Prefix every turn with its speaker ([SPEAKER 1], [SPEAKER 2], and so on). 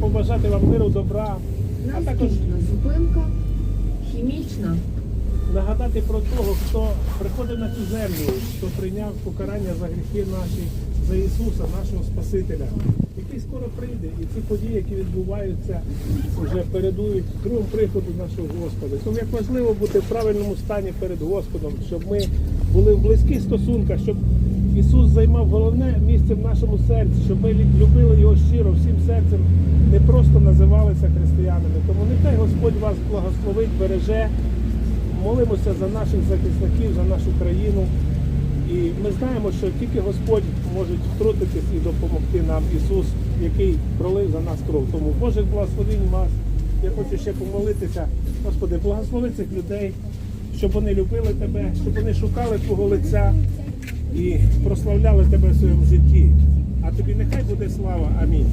[SPEAKER 1] побажати вам миру, добра, а також
[SPEAKER 2] зупинка хімічна.
[SPEAKER 1] нагадати про того, хто приходив на цю землю, хто прийняв покарання за гріхи наші, за Ісуса, нашого Спасителя, який скоро прийде. І ці події, які відбуваються, вже передують другому приходу нашого Господа. Тому як важливо бути в правильному стані перед Господом, щоб ми були в близьких стосунках, щоб Ісус головне місце в нашому серці, щоб ми любили його щиро, всім серцем, не просто називалися християнами. Тому нехай Господь вас благословить, береже. Молимося за наших захисників, за нашу країну. І ми знаємо, що тільки Господь може втрутитись і допомогти нам Ісус, який пролив за нас кров. Тому Божих благословень вас. Я хочу ще помолитися. Господи, благослови цих людей, щоб вони любили тебе, щоб вони шукали Твого лиця і прославляли тебе в своєму житті. А тобі нехай буде слава. Амінь.